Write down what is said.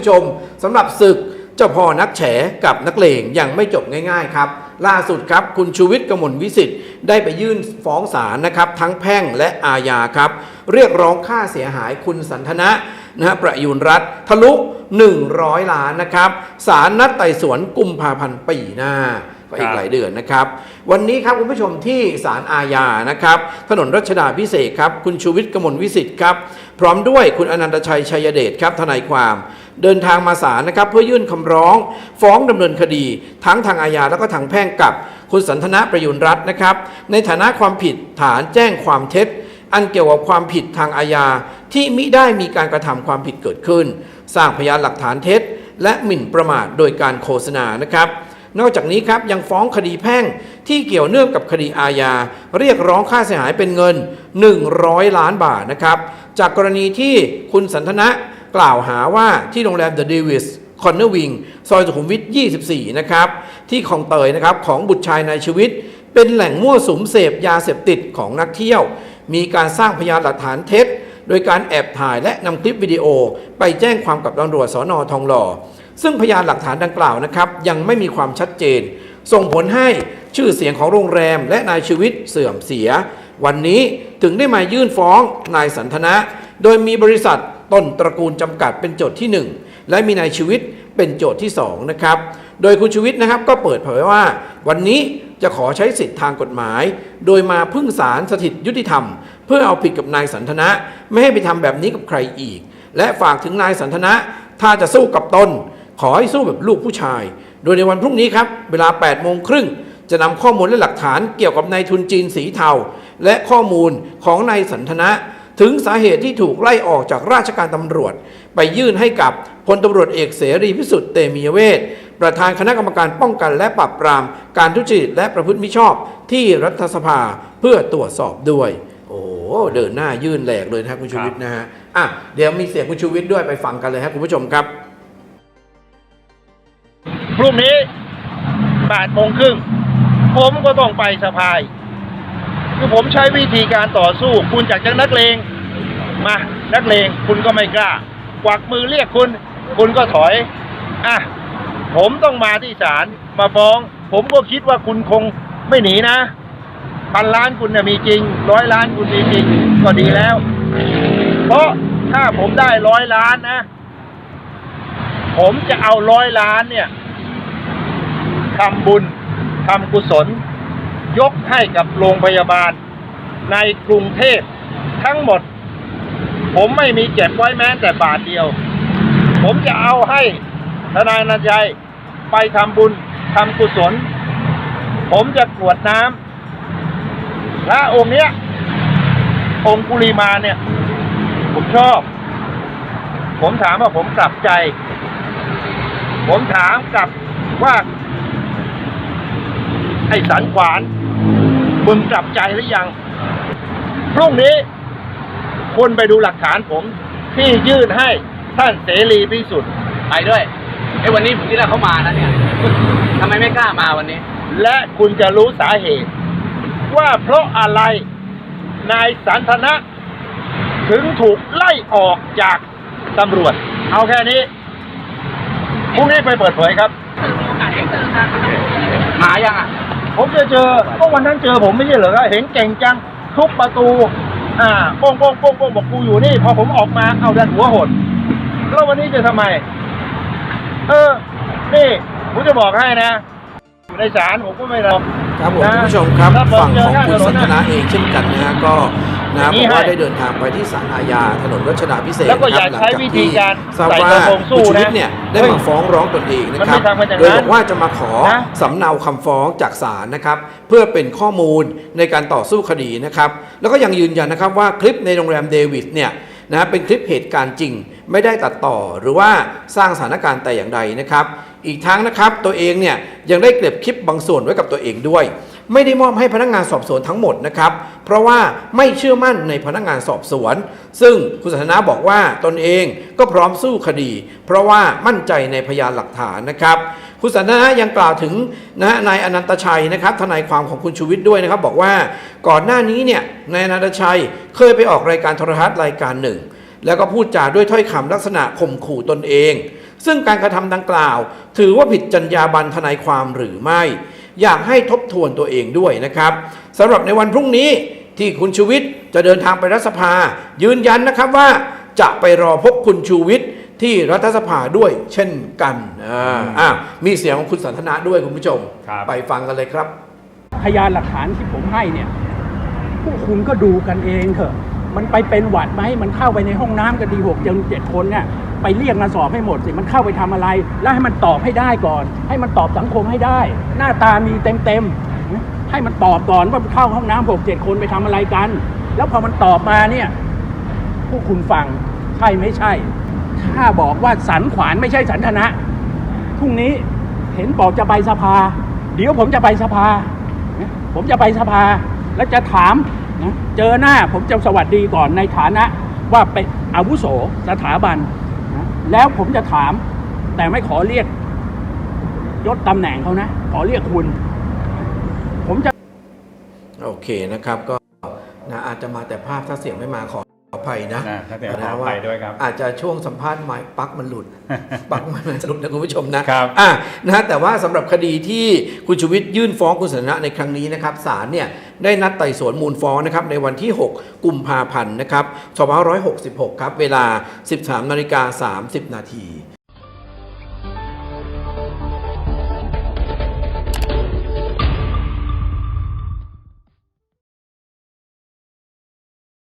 ผู้ชมสำหรับศึกเจ้าพ่อนักแฉกับนักเลงยังไม่จบง่าย ๆ ครับ ล่าสุดครับคุณชูวิทย์กมลวิสิทธิ์ได้ไปยื่นฟ้องศาลนะครับ ทั้งแพ่งและอาญาครับ เรียกร้องค่าเสียหายคุณสันทนะนะฮะประยุนรัฐทะลุ 100 ล้านนะครับศาลนัดไต่สวนกุมภาพันธ์ปีหน้า ก็อีกหลายเดือนนะครับ วันนี้ครับคุณผู้ชมที่ศาลอาญานะครับ ถนนรัชดาพิเศษครับ คุณชูวิทย์กมลวิสิทธิ์ครับ พร้อมด้วยคุณอนันตชัยชัยเดชครับทนายความเดินทางมาศาลนะครับ เพื่อยื่นคำร้อง ฟ้องดำเนินคดี ทั้งทางอาญาแล้วก็ทางแพ่งกับ คุณสันทนาประยุนรัตน์นะครับ ในฐานะความผิดฐานแจ้งความเท็จ อันเกี่ยวกับความผิดทางอาญาที่มิได้มีการกระทำความผิดเกิดขึ้น สร้างพยานหลักฐานเท็จ และหมิ่นประมาทโดยการโฆษณานะครับ นอกจากนี้ครับยังฟ้องคดีแพ่งที่เกี่ยวเนื่องกับคดีอาญา เรียกร้องค่าเสียหายเป็นเงิน 100 ล้านบาทนะครับ จากกรณีที่คุณสันทนะกล่าวหาว่าที่โรงแรม The Davis คอนเนอร์วิงซอยสุขุมวิท 24 นะครับ ที่คลองเตยนะครับของบุตรชายนายชีวิต เป็นแหล่งมั่วสุมเสพยาเสพติดของนักเที่ยว มีการสร้างพยานหลักฐานเท็จ โดยการแอบถ่ายและนำคลิปวิดีโอไปแจ้งความกับตำรวจสอนอทองหล่อ ซึ่งพยานหลักฐานดังกล่าวนะครับ ยังไม่มีความชัดเจน ส่งผลให้ชื่อเสียงของโรงแรมและนายชีวิตเสื่อมเสีย วันนี้ถึงได้มายื่นฟ้องนายสันทนะ โดยมีบริษัทต้นตระกูลจำกัดเป็นโจทย์ที่ 1 และมีนายชีวิตเป็นโจทย์ที่2นะครับโดยคุณชีวิตนะครับก็เปิดเผยว่า วันนี้ จะขอใช้สิทธิทางกฎหมาย โดยมาพึ่งศาลสถิตยุติธรรม เพื่อเอาผิดกับนายสันทนะ ไม่ให้ไปทำแบบนี้กับใครอีก และฝากถึงนายสันทนะ ถ้าจะสู้กับตน ขอให้สู้แบบลูกผู้ชาย โดยในวันพรุ่งนี้ครับ เวลา8โมงครึ่งจะนำข้อมูลและหลักฐานเกี่ยวกับนายทุนจีนสีเทา และข้อมูลของนายสันทนะ ถึงสาเหตุที่ถูกไล่ออกจากราชการตำรวจ ไปยื่นให้กับพลตำรวจเอกเสรีพิสุทธิ์เตมียเวท ประธานคณะกรรมการป้องกันและปราบปราม การทุจริตและประพฤติมิชอบที่รัฐสภาเพื่อตรวจสอบด้วย โอ้โหเดินหน้ายื่นแหลกเลยนะครับคุณชูวิทย์นะฮะอะเดี๋ยวมีเสียงคุณชูวิทย์ด้วยไปฟังกันเลยครับคุณผู้ชมครับพรุ่งนี้แปดโมงครึ่งผมก็ต้องไปสภาย คือผมใช้วิธีการต่อสู้ คุณจากจากนักเลงมานักเลงคุณก็ไม่กล้ากวักมือเรียกคุณ คุณก็ถอย อะ ผมต้องมาที่ศาลมาฟ้อง ผมก็คิดว่าคุณคงไม่หนีนะพันล้านคุณเนี่ยมีจริงร้อยล้านคุณมีจริงก็ดีแล้ว เพราะถ้าผมได้ร้อยล้านนะ ผมจะเอาร้อยล้านเนี่ยทำบุญทำกุศล ยกให้กับโรงพยาบาล ในกรุงเทพทั้งหมด ผมไม่มีเก็บไว้แม้แต่บาทเดียว ผมจะเอาให้ ทนายนันชัยไปทำบุญทำกุศล ผมจะกรวดน้ำพระองค์เนี้ย องค์กุลีมาเนี่ย ผมชอบ ผมถามว่าผมกลับใจ ผมถามกลับว่า ไอ้สันขวานมึงกลับใจหรือยัง พรุ่งนี้คุณไปดูหลักฐานผมที่ยื่นให้ท่านเสรีพิสุทธิ์ไปด้วย ไอ้ยวันนี้ผมคิดว่าเขามานะเนี่ยทำไมไม่กล้ามาวันนี้ และคุณจะรู้สาเหตุ ว่าเพราะอะไรนายสันทนะ ถึงถูกไล่ออกจากตำรวจ เอาแค่นี้พรุ่งนี้ไปเปิดเผยครับหายังอะ ผมจะเจอก็วันนั้นเจอผมไม่ใช่เหรอเห็นเก่งจังทุบประตู อ่าโป้งโป้งโป้งโป้งบอกกูอยู่นี่ พอผมออกมาเอาดันหัวหดแล้ววันนี้จะทำไม เออ นี่ผมจะบอกให้นะอยู่ในศาลผมก็ไม่รับ ครับผมนะคุณผู้ชมครับถ้าผมฝั่งเจของข้าคุณถสันทนนาน่ะเองเช่นกันนะฮะก็นะอย่างนี้บอกว่าให้ได้เดินทางไปที่ศาลอาญาถนนรัชดาพิเศษกแล้วก็นะอย่าครับใช้วิธีการทราบใส่ว่ากระโปรงสู้คุณชูวิทนะย์เนี่ยได้เฮ้ยมาฟ้องร้องตนเองนะครับ มันไม่ทำกันอย่างโดยนั้นบอกว่าจะมาขอนะสำเนาคำฟ้องจากศาลนะครับ เพื่อเป็นข้อมูลในการต่อสู้คดีนะครับ แล้วก็ยังยืนยันนะครับว่าคลิปในโรงแรมเดวิดเนี่ย นะเป็นคลิปเหตุการณ์จริง ไม่ได้ตัดต่อหรือว่าสร้างสถานการณ์แต่อย่างใดนะครับ อีกทั้งนะครับตัวเองเนี่ยยังได้เก็บคลิปบางส่วนไว้กับตัวเองด้วย ไม่ได้มอบให้พนักงานสอบสวนทั้งหมดนะครับ เพราะว่าไม่เชื่อมั่นในพนักงานสอบสวน ซึ่งคุณสันทนาบอกว่าตนเองก็พร้อมสู้คดี เพราะว่ามั่นใจในพยานหลักฐานนะครับคุณสันทนายังกล่าวถึงนะนายอนันตชัยนะครับทนายความของคุณชูวิทย์ด้วยนะครับ บอกว่าก่อนหน้านี้เนี่ยนายอนันตชัยเคยไปออกรายการโทรทัศน์รายการหนึ่ง แล้วก็พูดจาด้วยถ้อยคำลักษณะข่มขู่ตนเอง ซึ่งการกระทำดังกล่าว ถือว่าผิดจรรยาบรรณทนายความหรือไม่ อยากให้ทบทวนตัวเองด้วยนะครับสำหรับในวันพรุ่งนี้ที่คุณชูวิทย์จะเดินทางไปรัฐสภา ยืนยันนะครับว่าจะไปรอพบคุณชูวิทย์ที่รัฐสภาด้วยเช่นกันอ่าอ่ามีเสียงของคุณสันทนาด้วยคุณผู้ชมครับไปฟังกันเลยครับ พยานหลักฐานที่ผมให้เนี่ยพวกคุณก็ดูกันเองเถอะ มันไปเป็นหวัดไหมมันเข้าไปในห้องน้ำกันดีหกจนเจ็ดคนเนี่ย ไปเรียกมาสอบให้หมดสิมันเข้าไปทำอะไร แล้วให้มันตอบให้ได้ก่อน ให้มันตอบสังคมให้ได้ หน้าตามีเต็มเต็มให้มันตอบก่อนว่าเข้าห้องน้ำหกเจ็ดคนไปทำอะไรกัน แล้วพอมันตอบมาเนี่ยพวกคุณฟังใช่ไม่ใช่ ถ้าบอกว่าสันขวานไม่ใช่สันทนะพรุ่งนี้เห็นบอกจะไปสภา เดี๋ยวผมจะไปสภา ผมจะไปสภา แล้วจะถามเจอหน้าผมจะสวัสดีก่อนในฐานะว่าเป็นอาวุโสสถาบัน แล้วผมจะถาม แต่ไม่ขอเรียกยศตำแหน่งเขานะ ขอเรียกคุณ ผมจะ โอเคนะครับก็นะอาจจะมาแต่ภาพถ้าเสียงไม่มาขอ อภัยนะอ่าถ้าเสียงขอนะอภัยด้วยครับ อาจจะช่วงสัมภาษณ์ไม้ปลั๊กมันหลุดปลั๊กมันหลุดนะคุณผู้ชมนะครับอะนะฮะแต่ว่าสำหรับคดีที่คุณชูวิทย์ยื่นฟ้องคุณสันทนะในครั้งนี้นะครับศาลเนี่ยได้นัดไต่สวนมูลฟ้องนะครับในวันที่ 6 กุมภาพันธ์นะครับ2566 ครับ เวลา 13นาฬิกา30 นาที